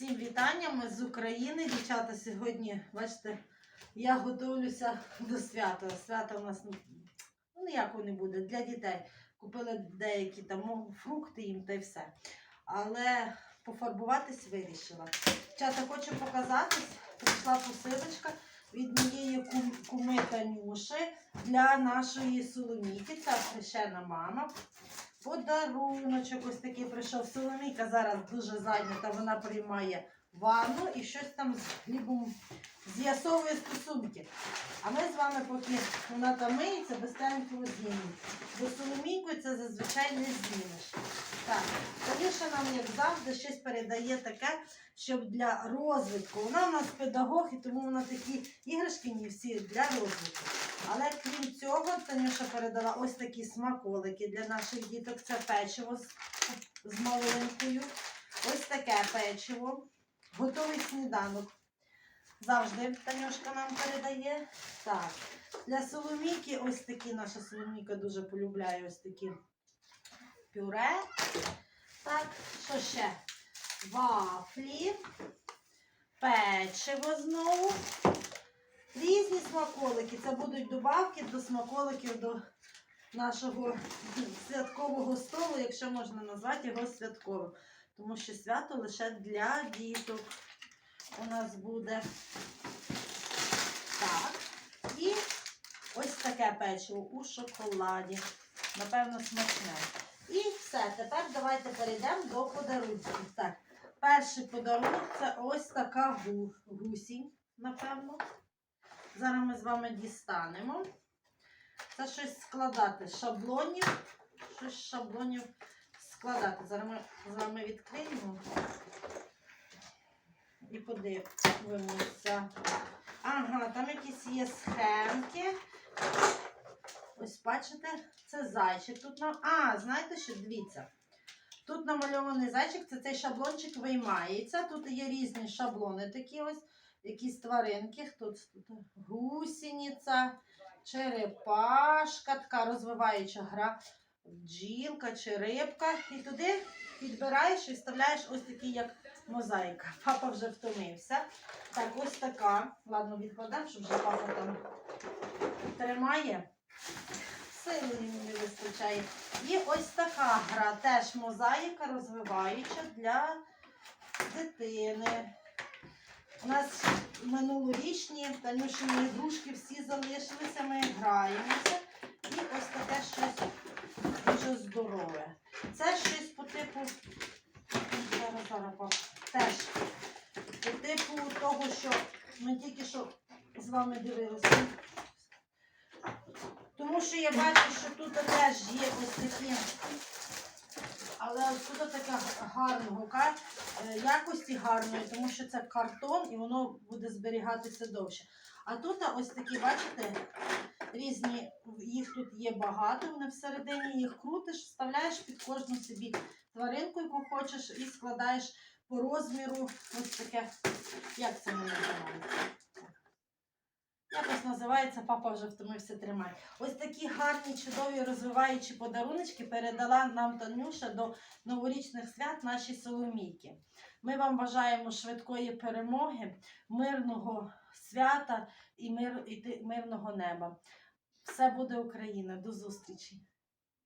Всім вітаннями з України. Дівчата, сьогодні, бачите, я готуюся до свята. Свята у нас ну, ніякого не буде для дітей. Купили деякі там ну, фрукти їм та й все. Але пофарбуватись вирішила. Дівчата, хочу показатись. Прийшла посилочка від моєї кум- куми Танюши для нашої Соломійки. Це хрещена мама. Подаруночок ось такий прийшов. Соломійка зараз дуже зайнята, вона приймає ванну і щось там з хлібом з'ясовує стосунки. А ми з вами, поки вона там миється, безстенько знімемо. Бо Соломійкою це зазвичай не знімеш. Так, Танюша нам, як завжди, щось передає таке, щоб для розвитку. Вона у нас педагог, і тому вона такі іграшки не всі для розвитку. Але крім Танюша передала ось такі смаколики для наших діток. Це печиво з, з малинкою. Ось таке печиво. Готовий сніданок. Завжди Танюшка нам передає. Так. Для Соломійки ось такі наша Соломійка дуже полюбляє ось такі пюре. Так, що ще? Вафлі, печиво знову. Різні смаколики. Це будуть добавки до смаколиків до нашого святкового столу, якщо можна назвати його святковим. Тому що свято лише для діток у нас буде. Так. І ось таке печиво у шоколаді. Напевно, смачне. І все. Тепер давайте перейдемо до подарунків. Так, перший подарунок це ось така гу- гусінь, напевно. Зараз ми з вами дістанемо. Це щось складати з шаблонів. Щось з шаблонів складати. Зараз ми з вами відкриємо і подивимося. Ага, там якісь є схемки. Ось бачите, це зайчик. Тут нам. А, знаєте що? Дивіться. Тут намальований зайчик, це цей шаблончик виймається. Тут є різні шаблони такі ось, якісь тваринки. Тут, тут гусениця, черепашка, така розвиваюча гра, бджілка чи рибка. І туди підбираєш і вставляєш ось такий, як мозаїка. Папа вже втомився. Так, ось така. Ладно, відкладемо, щоб вже папа там тримає. Сили йому не вистачає. І ось така гра, теж мозаїка розвиваюча для дитини. У нас минулорічні Танюшині ігрушки всі залишилися, ми граємося. І ось таке щось дуже здорове. Це щось по типу. Зараз, зараз. Теж по типу того, що ми тільки що з вами дивилися. Тому що я бачу, що тут теж є ось такі, тут така гарного е, якості гарної, тому що це картон і воно буде зберігатися довше. А тут ось такі, бачите, різні, їх тут є багато, вони всередині їх крутиш, вставляєш під кожну собі тваринку, яку хочеш, і складаєш по розміру ось таке, як це називається? Називається, папа вже втомився тримати. Ось такі гарні, чудові, розвиваючі подаруночки передала нам Танюша до новорічних свят нашій Соломійки. Ми вам бажаємо швидкої перемоги, мирного свята і, мир, і мирного неба. Все буде Україна. До зустрічі!